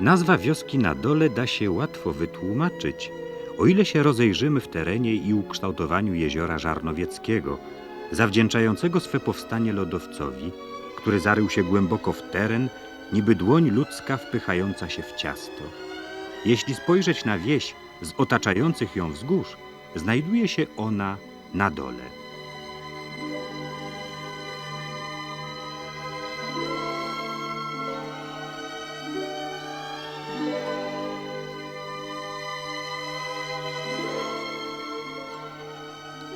Nazwa wioski na dole da się łatwo wytłumaczyć, o ile się rozejrzymy w terenie i ukształtowaniu jeziora Żarnowieckiego, zawdzięczającego swe powstanie lodowcowi, który zarył się głęboko w teren, niby dłoń ludzka wpychająca się w ciasto. Jeśli spojrzeć na wieś z otaczających ją wzgórz, znajduje się ona na dole.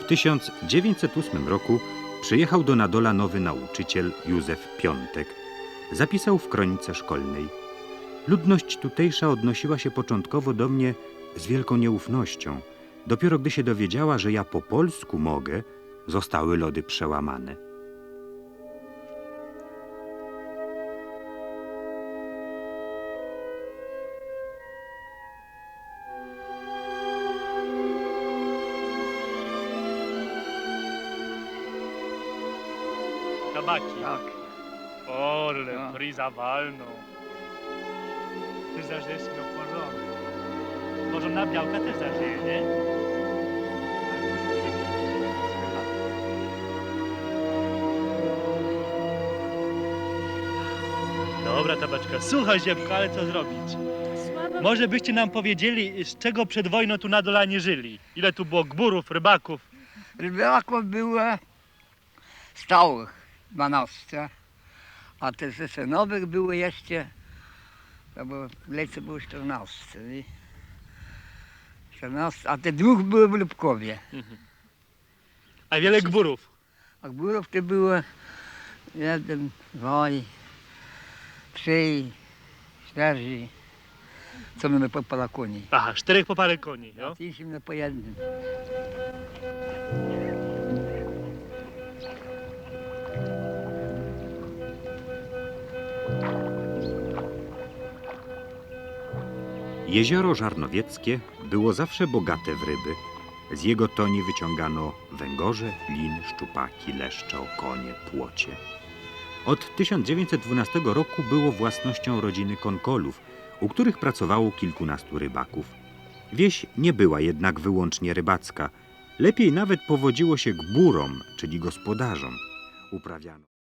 W 1908 roku przyjechał do Nadola nowy nauczyciel Józef Piątek. Zapisał w kronice szkolnej. Ludność tutejsza odnosiła się początkowo do mnie z wielką nieufnością. Dopiero gdy się dowiedziała, że ja po polsku mogę, zostały lody przełamane. Tabaki. Tak. Ole, No. pryza walną. Ty zażyjesz miał porządek. Może na białka też zażyje, nie? Dobra, tabaczka. Słuchaj, ziemka, ale co zrobić? Może byście nam powiedzieli, z czego przed wojną tu na Dolanie żyli? Ile tu było gburów, rybaków? Rybaków było stałych 12, a te sesenowych były jeszcze, to było, w lecie było 14. nie? 14, a te dwóch były w Lubkowie. A wiele gburów. A górów to było jeden, dwaj, trzy, cztery, co my po Polakonii. Aha, czterech po parę koni, A no? tyśmy po jednym. Jezioro Żarnowieckie było zawsze bogate w ryby. Z jego toni wyciągano węgorze, lin, szczupaki, leszcze, okonie, płocie. Od 1912 roku było własnością rodziny Konkolów, u których pracowało kilkunastu rybaków. Wieś nie była jednak wyłącznie rybacka. Lepiej nawet powodziło się gburom, czyli gospodarzom. Uprawiano